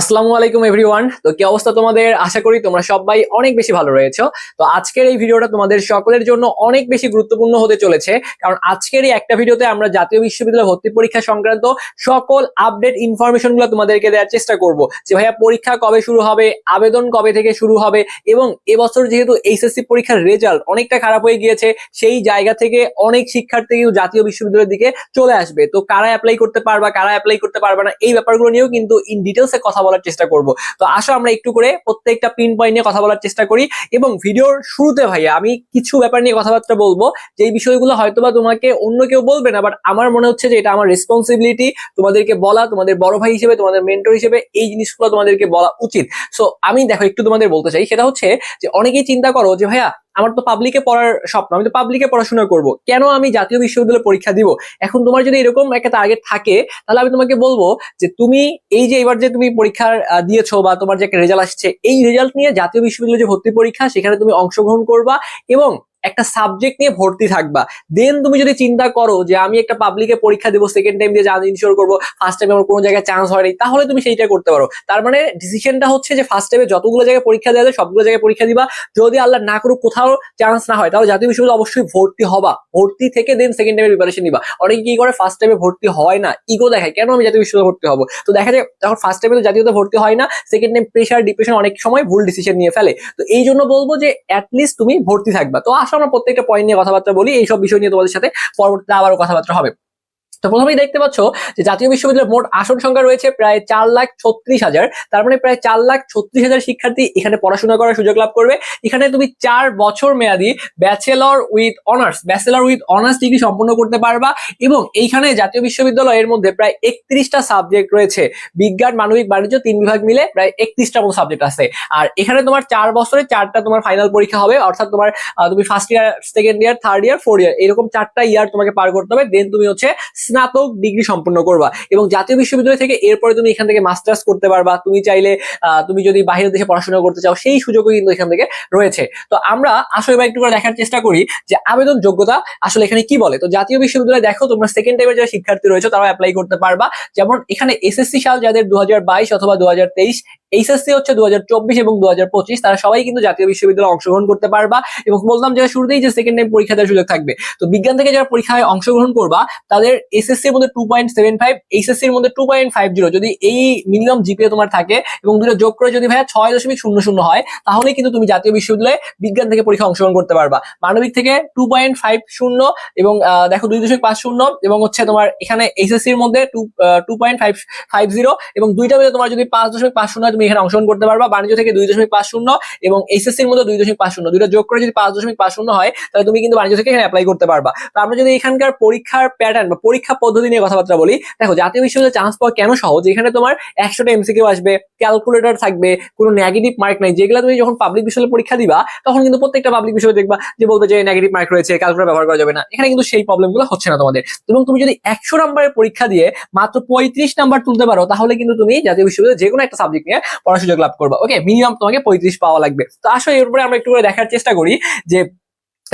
আসসালামু আলাইকুম এভরিওয়ান। তো কি অবস্থা তোমাদের? আশা করি তোমরা সবাই অনেক বেশি ভালো রয়েছো। তো আজকের এই ভিডিওটা তোমাদের সকলের জন্য অনেক বেশি গুরুত্বপূর্ণ হতে চলেছে। কারণ আজকের এই একটা ভিডিওতে আমরা জাতীয় বিশ্ববিদ্যালয় ভর্তি পরীক্ষা সংক্রান্ত সকল আপডেট ইনফরমেশনগুলো তোমাদেরকে দেওয়ার চেষ্টা করব যে ভাইয়া পরীক্ষা কবে শুরু হবে, আবেদন কবে থেকে শুরু হবে এবং এবছর যেহেতু এইচএসসি পরীক্ষার রেজাল্ট অনেকটা খারাপ হয়ে গিয়েছে, সেই জায়গা থেকে অনেক শিক্ষার্থী কিন্তু জাতীয় বিশ্ববিদ্যালয়ের দিকে চলে আসবে। তো কারা অ্যাপ্লাই করতে পারবা, কারা অ্যাপ্লাই করতে পারবে না, এই ব্যাপারগুলো নিয়েও কিন্তু ইন ডিটেলসে কথা বলার চেষ্টা করব। তো আসো আমরা একটু করে প্রত্যেকটা পিন পয়েন্ট নিয়ে কথা বলার চেষ্টা করি এবং ভিডিওর শুরুতে ভাইয়া আমি কিছু ব্যাপার নিয়ে কথাবার্তা বলব যে বিষয়গুলো হয়তোবা তোমাকে অন্য কেউ বলবে না বাট আমার মনে হচ্ছে যে এটা আমার রেসপন্সিবিলিটি তোমাদেরকে বলা, তোমাদের বড় ভাই হিসেবে, তোমাদের মেন্টর হিসেবে এই জিনিসগুলো তোমাদেরকে বলা উচিত। সো আমি দেখো একটু তোমাদের বলতে চাই, সেটা হচ্ছে যে অনেকেই চিন্তা করো যে ভাইয়া আমার তো পাবলিকে পড়ার স্বপ্ন, আমি তো পাবলিকে পড়াশোনা করব। কেন আমি জাতীয় বিশ্ববিদ্যালয়ে পরীক্ষা দিব? এখন তোমার যদি এরকম একটা টার্গেট থাকে, তাহলে আমি তোমাকে বলব যে তুমি এই যে এবার যে তুমি পরীক্ষা দিয়েছ বা তোমার যে একটা রেজাল্ট আসছে, এই রেজাল্ট নিয়ে জাতীয় বিশ্ববিদ্যালয়ে যে ভর্তি পরীক্ষা, সেখানে তুমি অংশগ্রহণ করবা এবং একটা সাবজেক্ট নিয়ে ভর্তি থাকবা। দেন তুমি যদি চিন্তা করো যে আমি একটা পাবলিকে পরীক্ষা দেবো সেকেন্ড টাইম দিয়ে ইনশিওর করব ফার্স্ট টাইমে আমার কোনো জায়গায় চান্স হয়নি, তাহলে তুমি সেইটা করতে পারো। তার মানে ডিসিশনটা হচ্ছে যে ফার্স্ট টাইমে যতগুলো জায়গায় পরীক্ষা দেওয়া যায়, সবগুলো জায়গায় পরীক্ষা দিবা। যদি আল্লাহ না করুক, কোথাও চান্স না হয়, তাহলে জাতীয় বিশ্ববিদ্যালয়ে অবশ্যই ভর্তি হবা। ভর্তি থেকে দেন সেকেন্ড টাইমে প্রিপারেশন নিবা। অনেকে কি করে ফার্স্ট টাইমে ভর্তি হয় না। ইগো দেখায়, কেন আমি জাতীয় বিশ্ববিদ্যালয়ে ভর্তি হব? তো দেখা যায় যখন ফার্স্ট টাইমে তো জাতীয়তে ভর্তি হয় না সেকেন্ড টাইম প্রেশার ডিপ্রেশন অনেক সময় ভুল ডিসিশন নিয়ে ফেলে। তো এই জন্য বলব যে অ্যাটলিস্ট তুমি ভর্তি থাকবা। তো আসো আমরা প্রত্যেকটা পয়েন্ট নিয়ে কথাবার্তা বলি, এইসব বিষয় নিয়ে তোমাদের সাথে পরবর্তীতে আবারও কথাবার্তা হবে। তো প্রথমেই দেখতে পাচ্ছ যে জাতীয় বিশ্ববিদ্যালয়ের মোট আসন সংখ্যা রয়েছে প্রায় চার লাখ ছত্রিশ হাজার। তার মানে প্রায় চার লাখ ছত্রিশ হাজার শিক্ষার্থী এখানে পড়াশোনা করার সুযোগ লাভ করবে। এখানে তুমি চার বছর মেয়াদি bachelor with honours bachelor with honours degree সম্পন্ন করতে পারবা এবং এইখানে জাতীয় বিশ্ববিদ্যালয়ের মধ্যে প্রায় একত্রিশটা সাবজেক্ট রয়েছে। বিজ্ঞান, মানবিক, বাণিজ্য তিন বিভাগ মিলে প্রায় একত্রিশটা মতো সাবজেক্ট আছে। আর এখানে তোমার চার বছরে চারটা তোমার ফাইনাল পরীক্ষা হবে, অর্থাৎ তোমার তুমি first year second year third year four year এরকম চারটা ইয়ার তোমাকে পার করতে হবে। দেন তুমি হচ্ছে স্নাতক ডিগ্রি সম্পন্ন করবা এবং জাতীয় বিশ্ববিদ্যালয় থেকে এরপরে তুমি এখান থেকে মাস্টার্স করতে পারবা। তুমি চাইলে তুমি যদি বাইরের দেশে পড়াশোনা করতে চাও, সেই সুযোগও কিন্তু এখান থেকে রয়েছে। তো আমরা আসলে একটু করে দেখার চেষ্টা করি যে আবেদন যোগ্যতা আসলে এখানে কি বলে। তো জাতীয় বিশ্ববিদ্যালয়ে দেখো তোমরা সেকেন্ড টাইমের যারা শিক্ষার্থী রয়েছে, তারাও অ্যাপ্লাই করতে পারবা। যেমন এখানে এসএসসি সাল যাদের দু হাজার বাইশ অথবা দু এইচএসসি হচ্ছে দু হাজার চব্বিশ এবং দু হাজার পঁচিশ, তারা সবাই কিন্তু জাতীয় বিশ্ববিদ্যালয়ে অংশগ্রহণ করতে পারবা এবং বললাম যে শুরুতেই যে সেকেন্ড টাইম পরীক্ষা দেওয়ার সুযোগ থাকবে। তো বিজ্ঞান থেকে যারা পরীক্ষায় অংশগ্রহণ করবা, তাদের এসএসসি এর মধ্যে টু পয়েন্ট সেভেন ফাইভ এর মধ্যে টু পয়েন্ট ফাইভ জিরো যদি এই মিনিমাম জিপিএ তোমার থাকে এবং দুটো যোগ করে যদি ভাইয়া ছয় দশমিক শূন্য শূন্য হয় তাহলে কিন্তু তুমি জাতীয় বিশ্ববিদ্যালয়ে বিজ্ঞান থেকে পরীক্ষা অংশগ্রহণ করতে পারবা। মানবিক থেকে টু পয়েন্ট ফাইভ শূন্য এবং দেখো দুই দশমিক পাঁচ শূন্য এবং হচ্ছে তোমার এখানে এইচএসসি এর মধ্যে two two point five five zero এবং দুইটা মিলে তোমার যদি পাঁচ দশমিক পাঁচ শূন্য তুমি এখানে অংশগ্রহণ করতে পারবা। বাণিজ্য থেকে দুই দশমিক পাঁচ শূন্য এবং এইচএসসি এর মধ্যে দুই দশমিক পাঁচ শূন্য। দুইটা যোগ করে যদি পাঁচ দশমিক পাঁচ শূন্য হয়, তাহলে তুমি কিন্তু বাণিজ্য থেকে এখানে অ্যাপ্লাই করতে পারবা। তো আমরা যদি এখানকার পরীক্ষার প্যাটার্ন বা পরীক্ষা পদ্ধতি নিয়ে কথাবার্তা বলি। দেখো, জাতীয় বিশ্ববিদ্যালয়ে চান্স পাওয়া কেন সহজ? এখানে তোমার একশোটা এমসিকিউ আসবে ক্যালকুলেটর থাকবে, কোনো নেগেটিভ মার্ক নাই। যেগুলো তুমি যখন পাবলিক বিশ্ববিদ্যালয়ে পরীক্ষা দিবা, তখন কিন্তু প্রত্যেকটা পাবলিক বিশ্ববিদ্যালয় দেখবা যে বলবে যে নেগেটিভ মার্ক রয়েছে ক্যালকুলেটর ব্যবহার করা যাবে না। এখানে কিন্তু সেই প্রবলেমগুলো হচ্ছে না তোমাদের। এবং তুমি যদি একশো নাম্বারের পরীক্ষা দিয়ে মাত্র পঁয়ত্রিশ নাম্বার তুলতে পারো, তাহলে কিন্তু তুমি জাতীয় বিশ্ববিদ্যালয়ে যে কোনো একটা সাবজেক্ট নিয়ে পড়ার সুযোগ লাভ করবা। ওকে মিনিমাম তোমাকে পঁয়ত্রিশ পাওয়া লাগবে। তো আসলে এর উপরে আমরা একটু করে দেখার চেষ্টা করি যে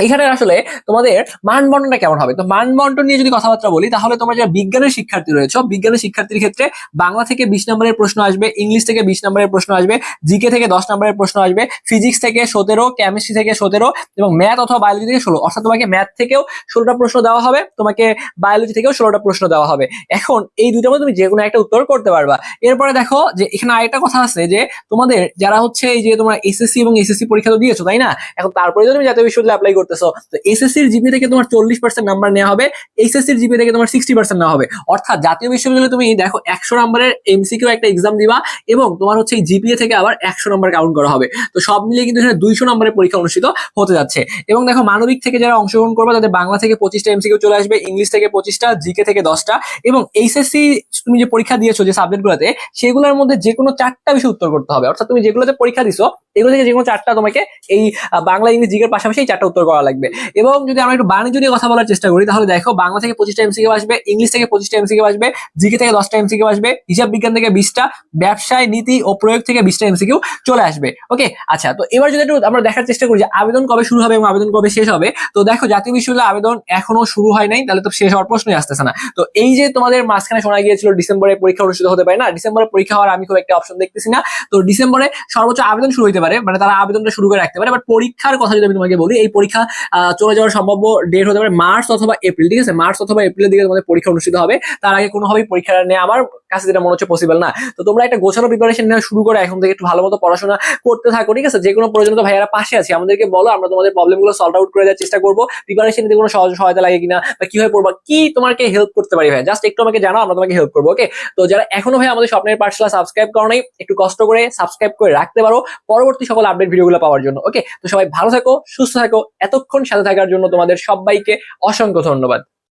এখানে আসলে তোমাদের মানবন্টনটা কেমন হবে? তো মানবন্টন নিয়ে যদি কথাবার্তা বলি, তাহলে তোমরা যারা বিজ্ঞানের শিক্ষার্থী রয়েছে বিজ্ঞানের শিক্ষার্থীর ক্ষেত্রে বাংলা থেকে বিশ নম্বরের প্রশ্ন আসবে, ইংলিশ থেকে বিশ নম্বরের প্রশ্ন আসবে, জিকে থেকে দশ নম্বরের প্রশ্ন আসবে, ফিজিক্স থেকে সতেরো, কেমিস্ট্রি থেকে সতেরো এবং ম্যাথ অথবা বায়োলজি থেকে ষোলো। অর্থাৎ তোমাকে ম্যাথ থেকেও ষোলোটা প্রশ্ন দেওয়া হবে, তোমাকে বায়োলজি থেকেও ষোলোটা প্রশ্ন দেওয়া হবে। এখন এই দুইটার মধ্যে তুমি যে কোনো একটা উত্তর করতে পারবা। এরপরে দেখো যে এখানে আরেকটা কথা আছে যে তোমাদের যারা হচ্ছে এই যে তোমরা এসএসসি এবং এসএসসি পরীক্ষা তো দিয়েছ, তাই না? এখন তারপরে তুমি জাতীয় বিশ্ববিদ্যালয়ে অ্যাপ্লাই করতেছো তো এসএসসির জিপি থেকে তোমার চল্লিশ পার্সেন্ট নাম্বার নেওয়া হবে এইচএসসির জিপি থেকে তোমার সিক্সটি পার্সেন্ট নেওয়া হবে। অর্থাৎ জাতীয় বিশ্ববিদ্যালয়ে তুমি দেখো একশো নাম্বারের এমসিকিউ একটা এক্সাম দিবা এবং তোমার হচ্ছে এই জিপিএ থেকে আবার একশো নাম্বার কাউন্ট করা হবে। তো সব মিলিয়ে কিন্তু এখানে দুইশো নাম্বারের পরীক্ষা অনুষ্ঠিত হতে যাচ্ছে। এবং দেখো মানবিক থেকে যারা অংশগ্রহণ করবে, তাদের বাংলা থেকে পঁচিশটা এমসিকিউ চলে আসবে, ইংলিশ থেকে পঁচিশটা জিকে থেকে দশটা। এবং এইচএসসি তুমি যে পরীক্ষা দিয়েছ যে সাবজেক্টগুলোতে সেগুলোর মধ্যে যে কোনো চারটা বিষয় উত্তর করতে হবে। অর্থাৎ তুমি যেগুলোতে পরীক্ষা দিছো এগুলো থেকে যে কোনো চারটা তোমাকে এই বাংলা ইংলিশ জিগের পাশাপাশি চারটা উত্তর করা লাগবে। এবং যদি আমরা একটু বাণিজ্য নিয়ে কথা বলার চেষ্টা করি, তাহলে দেখো বাংলা থেকে পঁচিশটা এমসিকিউ আসবে, ইংলিশ থেকে পঁচিশটা এমসিকিউ আসবে, জিকে থেকে দশটা এমসিকিউ আসবে, হিসাব বিজ্ঞান থেকে বিশটা, ব্যবসায় নীতি ও প্রয়োগ থেকে বিশটা এমসিকিউ চলে আসবে। ওকে আচ্ছা তো এবার যদি একটু আমরা দেখার চেষ্টা করি যে আবেদন কবে শুরু হবে এবং আবেদন কবে শেষ হবে, তো দেখো জাতীয় বিশ্ববিদ্যালয় আবেদন এখনও শুরু হয় নাই, তাহলে তো শেষ হওয়ার প্রশ্নই আসতেছে না। তো এই যে তোমাদের মাঝখানে শোনা গিয়েছিল ডিসেম্বরে পরীক্ষা অনুষ্ঠিত হতে পারে না, ডিসেম্বরে পরীক্ষা হওয়ার আমি খুব একটা অপশন দেখতেছি না। তো ডিসেম্বরে সর্বোচ্চ আবেদন শুরু হতে পারে মানে তারা আবেদনটা শুরু করে রাখতে পারে। বাট পরীক্ষার কথা যদি আমি তোমাকে বলি, এই পরীক্ষা চলে যাওয়ার সম্ভাব্য ডেট হতে পারে মার্চ অথবা এপ্রিল ঠিক আছে? মার্চ অথবা এপ্রিলের দিকে তোমাদের পরীক্ষা অনুষ্ঠিত হবে। তার আগে কোনোভাবেই পরীক্ষা নেওয়া আমার কাছে যেটা মনে হচ্ছে পসিবল না। তো তোমরা একটা গোছানো প্রিপারেশন নেওয়া শুরু করে, এখন থেকে একটু ভালো মতো পড়াশোনা করতে থাকো, ঠিক আছে? যে কোনো প্রয়োজনীয় ভাইয়ারা পাশে আছি। আমাদেরকে বলো, আমরা তোমাদের প্রবলেমগুলো সলভ আউট করে দেওয়ার চেষ্টা করব। প্রিপারেশন নিতে কোনো সহজ সহায়তা লাগে কিনা বা কীভাবে পড়বা কি তোমাকে হেল্প করতে পারি ভাই জাস্ট একটু আমাকে জানাও, আমরা তোমাকে হেল্প করব ওকে তো যারা এখনও ভাই আমাদের স্বপ্নের পাঠশালা সাবস্ক্রাইব করো নাই, একটু কষ্ট করে সাবস্ক্রাইব করে রাখতে পারো। পরবর্তী সকল আপডেট ভিডিওগুলো পাওয়ার জন্য। ওকে তো সবাই ভালো থাকো, সুস্থ থাকো, এতক্ষণ সাথে থাকার জন্য তোমাদের সবাইকে অসংখ্য ধন্যবাদ।